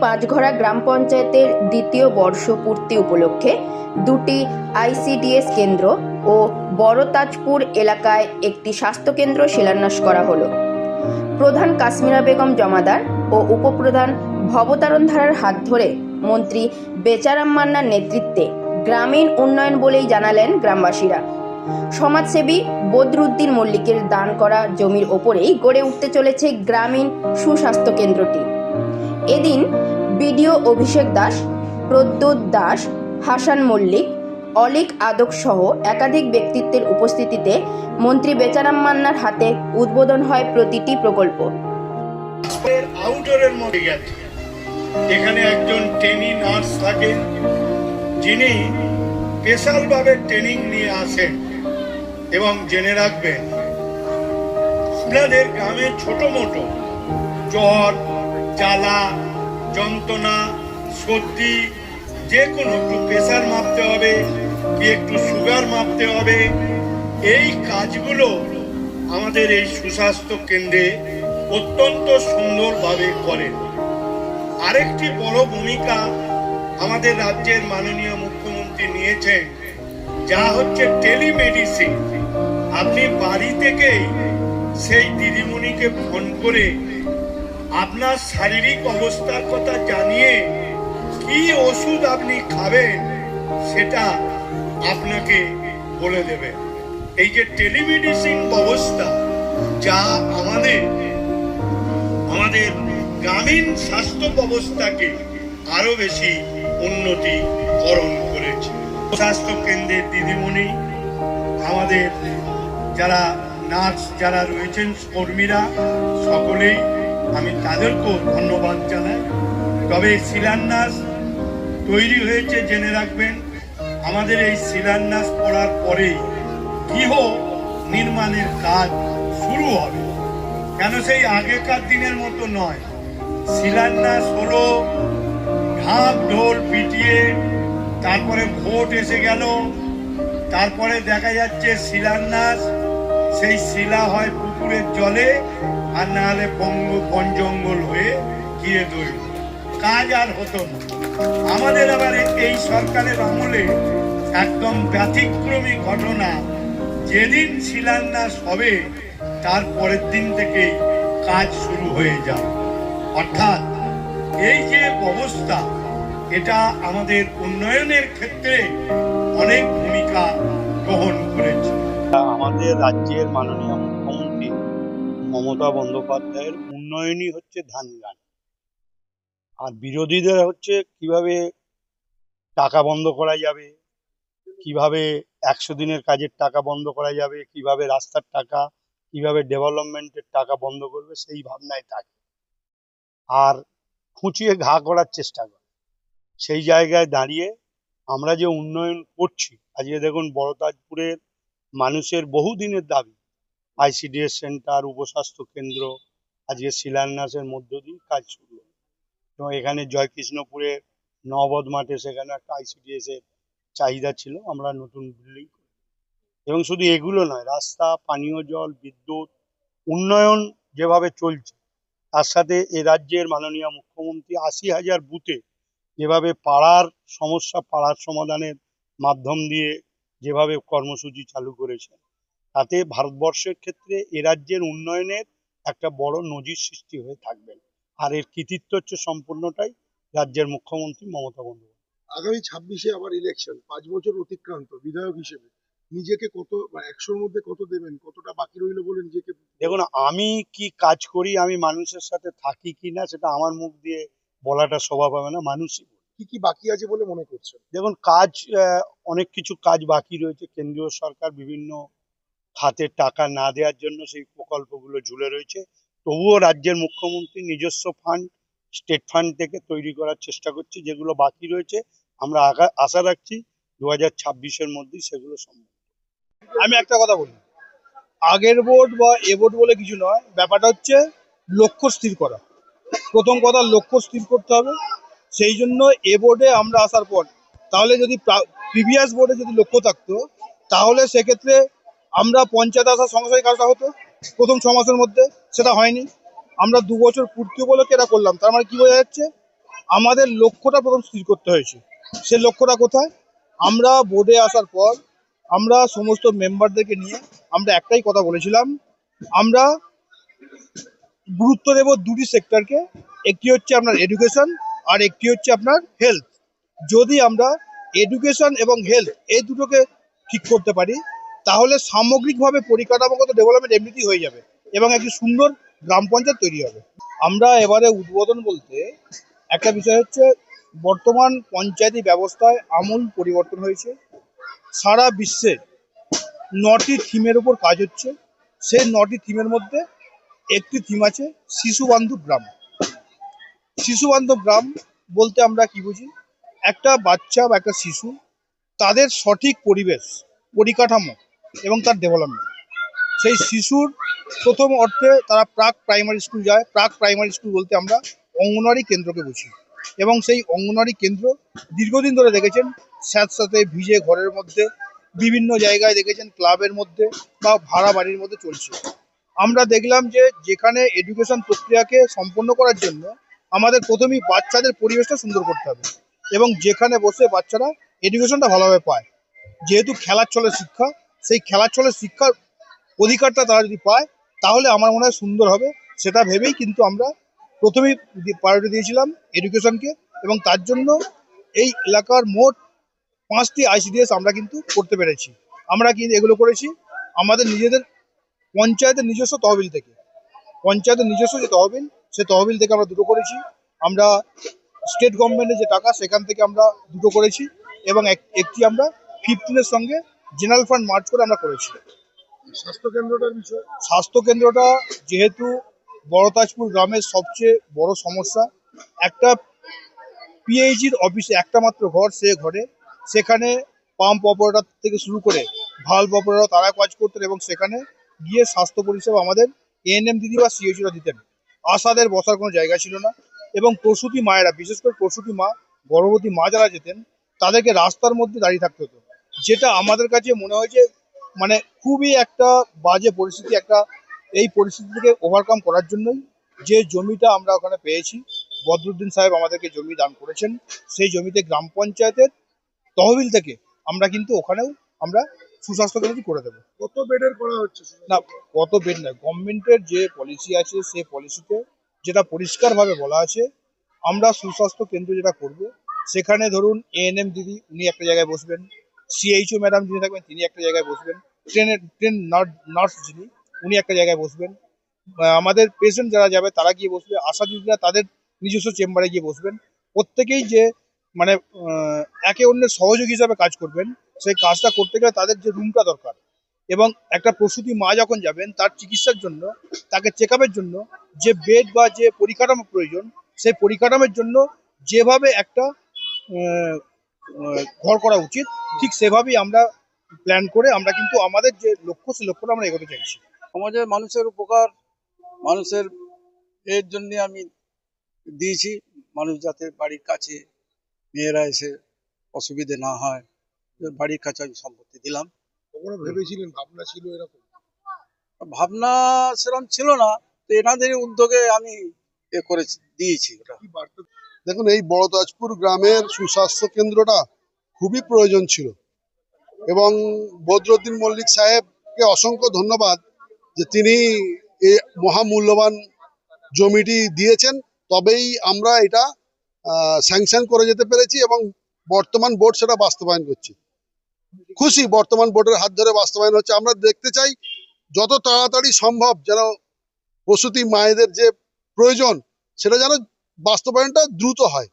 পাঁচঘড়া গ্রাম পঞ্চায়েতের দ্বিতীয় বর্ষপূর্তি উপলক্ষে দুটি আইসিডিএস কেন্দ্র ও বড়তাজপুর এলাকায় একটি স্বাস্থ্যকেন্দ্র শিলান্যাস করা হলো। প্রধান কাশ্মীরা বেগম জমাদার ও উপপ্রধান ভবতারণ ধারার হাত ধরে মন্ত্রী বেচারাম মান্নার নেতৃত্বে গ্রামীণ উন্নয়ন বলেই জানালেন গ্রামবাসীরা। সমাজসেবী বদরুদ্দিন মল্লিকের দান করা জমির ওপরেই গড়ে উঠতে চলেছে গ্রামীণ সুস্বাস্থ্য কেন্দ্রটি। এদিন বিডিও অভিষেক দাস, প্রদ্যোৎ দাস, হাসান মল্লিক, অলিক আদক সহ একাধিক ব্যক্তিত্বের উপস্থিতিতে মন্ত্রী বেচারাম মান্নার হাতে উদ্বোধন হয় প্রতিটি প্রকল্প। আউটডোরের গেছে। এখানে একজন ট্রেনি নার্স থাকেন, যিনি স্পেশালভাবে ট্রেনিং নিয়ে আসেন এবং জেনে রাখবেন, আপনাদের গ্রামে ছোট মোটো জ্বর জ্বালা, যন্ত্রণা, সর্দি, যে কোনো একটু প্রেশার মাপতে হবে, কি একটু সুগার মাপতে হবে, এই কাজগুলো আমাদের এই সুস্বাস্থ্য কেন্দ্রে অত্যন্ত সুন্দরভাবে করেন। আরেকটি বড় ভূমিকা আমাদের রাজ্যের মাননীয় মুখ্যমন্ত্রী নিয়েছেন, যা হচ্ছে টেলিমেডিসিন আপনি বাড়ি থেকেই সেই দিদিমণিকে ফোন করে আপনার শারীরিক অবস্থার কথা জানিয়ে কি ওষুধ আপনি খাবেন সেটা আপনাকে বলে দেবে। এই যে টেলিমেডিসিন ব্যবস্থা, যা আমাদের আমাদের গ্রামীণ স্বাস্থ্য ব্যবস্থাকে আরও বেশি উন্নতিকরণ করেছে। স্বাস্থ্য কেন্দ্রের দিদিমণি, আমাদের যারা নার্স যারা রয়েছেন, কর্মীরা, সকলেই আমি তাদেরকেও ধন্যবাদ জানাই। তবে এই শিলান্যাস তৈরি হয়েছে জেনে রাখবেন, আমাদের এই শিলান্যাস পড়ার পরেই গৃহ নির্মাণের কাজ শুরু হবে। কেন সেই আগেকার দিনের মতো নয়। শিলান্যাস হলো, ঢাক ঢোল পিটিয়ে তারপরে ভোট এসে গেল, তারপরে দেখা যাচ্ছে শিলান্যাস, সেই শিলা হয় পুকুরের জলে আর না হলে বঙ্গ বন জঙ্গল হয়ে গিয়ে তৈরি কাজ আর হতো না। আমাদের আবার এই সরকারের আমলে একদম ব্যতিক্রমী ঘটনা। যেদিন শিলান্যাস হবে, তার পরের দিন থেকেই কাজ শুরু হয়ে যায়। অর্থাৎ এই যে ব্যবস্থা এটা আমাদের উন্নয়নের ক্ষেত্রে অনেক ভূমিকা গ্রহণ করেছে। আমাদের রাজ্যের মাননীয় মমতা বন্দ্যোপাধ্যায়ের উন্নয়নই হচ্ছে ধান গান। আর বিরোধীদের হচ্ছে কীভাবে টাকা বন্ধ করা যাবে, কীভাবে একশো দিনের কাজের টাকা বন্ধ করা যাবে, কীভাবে রাস্তার টাকা, কীভাবে ডেভেলপমেন্টের টাকা বন্ধ করবে, সেই ভাবনায় থাকে। আর খুঁচিয়ে ঘা করার চেষ্টা করে। সেই জায়গায় দাঁড়িয়ে আমরা যে উন্নয়ন করছি, আজকে দেখুন বড়তাজপুরের মানুষের বহুদিনের দাবি আইসিডিএস সেন্টার, উপস্বাস্থ্য কেন্দ্র, আজকে শিলান্যাসের মধ্য দিয়ে কাজ শুরু। এবং এখানে জয়কৃষ্ণপুরে নবদ মাঠে সেখানে একটা আইসিডিএস এর চাহিদা ছিল, আমরা নতুন বিল্ডিং এবং শুধু এগুলো নয়, রাস্তা, পানীয় জল, বিদ্যুৎ, উন্নয়ন যেভাবে চলছে, তার সাথে এ রাজ্যের মাননীয় মুখ্যমন্ত্রী আশি হাজার বুথে যেভাবে পাড়ার সমস্যা, পাড়ার সমাধানের মাধ্যম দিয়ে যেভাবে কর্মসূচি চালু করেছেন তাতে ভারতবর্ষের ক্ষেত্রে এ রাজ্যের উন্নয়নের একটা বড় নজির সৃষ্টি হয়ে থাকবেন আর এর কৃতিত্ব হচ্ছে সম্পূর্ণটাই রাজ্যের মুখ্যমন্ত্রী মমতা বন্দ্যোপাধ্যায়। আগামী ছাব্বিশে আবার ইলেকশন পাঁচ বছর অতিক্রান্ত বিধায়ক হিসেবে। নিজেকে কত বা একশোর মধ্যে কত দেবেন কতটা বাকি রইল বলে নিজেকে। দেখুন আমি কি কাজ করি আমি মানুষের সাথে থাকি কি না সেটা আমার মুখ দিয়ে বলাটা শোভা পাবে না মানুষই। কি কি বাকি আছে বলে মনে করছেন? দেখুন কাজ আহ, অনেক কিছু কাজ বাকি রয়েছে কেন্দ্রীয় সরকার বিভিন্ন খাতে টাকা না দেওয়ার জন্য সেই প্রকল্পগুলো ঝুলে রয়েছে। তবুও রাজ্যের মুখ্যমন্ত্রী নিজস্ব ফান্ড স্টেট ফান্ড থেকে তৈরি করার চেষ্টা করছে, যেগুলো বাকি রয়েছে। আমরা আশা রাখছি দু হাজার ছাব্বিশের মধ্যেই সেগুলো সম্ভব। আমি একটা কথা বলি। আগের ভোট বা এ ভোট বলে কিছু নয়, ব্যাপারটা হচ্ছে লক্ষ্য স্থির করা। প্রথম কথা, লক্ষ্য স্থির করতে হবে। সেই জন্য এ বোর্ডে আমরা আসার পর, তাহলে যদি প্রিভিয়াস বোর্ডে যদি লক্ষ্য থাকতো, তাহলে সেক্ষেত্রে আমরা পঞ্চায়েত আসার সঙ্গে সঙ্গে কাজটা হতো, প্রথম ছ মাসের মধ্যে সেটা হয়নি। আমরা দু বছর পূর্তি উপলক্ষে এটা করলাম। তার মানে কি বোঝা যাচ্ছে? আমাদের লক্ষ্যটা প্রথম স্থির করতে হয়েছে। সে লক্ষ্যটা কোথায়? আমরা বোর্ডে আসার পর আমরা সমস্ত মেম্বারদেরকে নিয়ে আমরা একটাই কথা বলেছিলাম। আমরা গুরুত্ব দেব দুটি সেক্টরকে একটি হচ্ছে আপনার এডুকেশন আর একটি হচ্ছে আপনার হেলথ যদি আমরা এডুকেশন এবং হেলথ এই দুটোকে ঠিক করতে পারি তাহলে সামগ্রিকভাবে পরিকাঠামোগত ডেভেলপমেন্ট এমনিতেই হয়ে যাবে এবং একটি সুন্দর গ্রাম পঞ্চায়েত তৈরি হবে। আমরা এবারে উদ্বোধন বলতে একটা বিষয় হচ্ছে বর্তমান পঞ্চায়েতি ব্যবস্থায় আমূল পরিবর্তন হয়েছে। সারা বিশ্বে নটি থিমের উপর কাজ হচ্ছে। সেই নটি থিমের মধ্যে একটি থিম আছে শিশু বান্ধব গ্রাম। শিশু বান্ধব গ্রাম বলতে আমরা কি বুঝি? একটা বাচ্চা বা একটা শিশু, তাদের সঠিক পরিবেশ, পরিকাঠামো এবং তার ডেভেলপমেন্ট সেই শিশুর প্রথম অর্থে তারা প্রাক প্রাইমারি স্কুল যায়। প্রাক প্রাইমারি স্কুল বলতে আমরা অঙ্গনওয়াড়ি কেন্দ্রকে বুঝি। এবং সেই অঙ্গনওয়াড়ি কেন্দ্র দীর্ঘদিন ধরে দেখেছেন স্যাঁতস্যাঁতে ভিজে ঘরের মধ্যে, বিভিন্ন জায়গায় দেখেছেন, ক্লাবের মধ্যে বা ভাড়া বাড়ির মধ্যে চলছে। আমরা দেখলাম যে যেখানে এডুকেশন প্রক্রিয়াকে সম্পন্ন করার জন্য আমাদের প্রথমেই বাচ্চাদের পরিবেশটা সুন্দর করতে হবে। এবং যেখানে বসে বাচ্চারা এডুকেশনটা ভালোভাবে পায়। যেহেতু খেলার চলে শিক্ষা সেই খেলার চলে শিক্ষার অধিকারটা তারা যদি পায়, তাহলে আমার মনে হয় সুন্দর হবে। সেটা ভেবেই কিন্তু আমরা প্রথমেই প্রায়োরিটি দিয়েছিলাম এডুকেশনকে এবং তার জন্য এই এলাকার মোট পাঁচটি আইসিডিএস আমরা কিন্তু করতে পেরেছি। আমরা কিন্তু এগুলো করেছি আমাদের নিজেদের পঞ্চায়েতের নিজস্ব তহবিল থেকে। পঞ্চায়েতের নিজস্ব যে তহবিল, সে তহবিল থেকে আমরা দুটো করেছি। আমরা স্টেট গভর্নমেন্টের যে টাকা, সেখান থেকে আমরা দুটো করেছি এবং এক- একটি আমরা ফিফটিনের সঙ্গে জেনারেল ফান্ড মার্চ করে আমরা করেছি। স্বাস্থ্য কেন্দ্রটার বিষয়? স্বাস্থ্য কেন্দ্রটা যেহেতু বড়তাজপুর গ্রামের সবচেয়ে বড় সমস্যা একটা পিএইচির অফিসে একটা মাত্র ঘর সে ঘরে সেখানে পাম্প অপারেটর থেকে শুরু করে ভাল্ব অপারেটর তারা কাজ করতেন এবং সেখানে গিয়ে স্বাস্থ্য পরিষেবা আমাদের এএনএম দিদি বা সিএইচরা দিতেন। আশাদের বসার কোনো জায়গা ছিল না এবং প্রসূতি মায়েরা বিশেষ করে প্রসূতি মা গর্ভবতী মা যারা যেতেন তাদেরকে রাস্তার মধ্যে দাঁড়িয়ে থাকতে হতো। যেটা আমাদের কাছে মনে হয়েছে মানে খুবই একটা বাজে পরিস্থিতি একটা এই পরিস্থিতি থেকে ওভারকাম করার জন্যই যে জমিটা আমরা ওখানে পেয়েছি বদরুদ্দিন সাহেব আমাদেরকে জমি দান করেছেন সেই জমিতে গ্রাম পঞ্চায়েতের তহবিল থেকে আমরা কিন্তু ওখানেও আমরা সুস্বাস্থ্য কেন্দ্রটি করে দেবো। কত বেডের করা হচ্ছে না কত বেড নয় গভর্নমেন্টের যে পলিসি আছে সেই পলিসিতে যেটা পরিষ্কারভাবে বলা আছে আমরা সুস্বাস্থ্য কেন্দ্র যেটা করব সেখানে ধরুন এএনএম দিদি উনি একটা জায়গায় বসবেন সিএইচও ম্যাডাম যিনি থাকবেন, তিনি একটা জায়গায় বসবেন। ট্রেনের ট্রেন নার্স যিনি, উনি একটা জায়গায় বসবেন। আমাদের পেশেন্ট যারা যাবে, তারা গিয়ে বসবে। আশা দিদিরা তাদের নিজস্ব চেম্বারে গিয়ে বসবেন। প্রত্যেকেই যে মানে একে অন্যের সহযোগী হিসাবে কাজ করবেন, সেই কাজটা করতে গেলে তাদের যে রুমটা দরকার এবং একটা প্রসূতি মা যখন যাবেন, তার চিকিৎসার জন্য, তাকে চেক জন্য, যে বেড বা যে পরিকাঠামো প্রয়োজন, সেই পরিকাঠামোর জন্য যেভাবে একটা ঘর করা উচিত। ঠিক সেভাবেই আমরা প্ল্যান করে আমরা কিন্তু আমাদের যে লক্ষ্য সে লক্ষ্যটা আমরা এগোতে চাইছি। সমাজের মানুষের উপকার মানুষের এর জন্য আমি দিয়েছি। মানুষ যাতে বাড়ির কাছে মেয়েরা এসে অসুবিধে না হয় বাড়ির কাছে আমি সম্পত্তি দিলাম। ভেবেছিলেন ভাবনা ছিল এরকম? ভাবনা সেরকম ছিল না তো এনাদের উদ্যোগে আমি এ করেছি দিয়েছি ওটা। কি বার্তা দেখুন, এই বড়তাজপুর গ্রামের সুস্বাস্থ্য কেন্দ্রটা খুবই প্রয়োজন ছিল। এবং বদরুদ্দিন মল্লিক সাহেবকে অসংখ্য ধন্যবাদ যে তিনি এই মহামূল্যবান জমিটি দিয়েছেন। তবেই আমরা এটা স্যাংশন করে যেতে পেরেছি এবং বর্তমান বোর্ড সেটা বাস্তবায়ন করছি। খুশি, বর্তমান বোর্ডের হাত ধরে বাস্তবায়ন হচ্ছে। আমরা দেখতে চাই, যত তাড়াতাড়ি সম্ভব যেন প্রসূতি মায়েদের যে প্রয়োজন, সেটা যেন বাস্তবায়নটা দ্রুত হয়।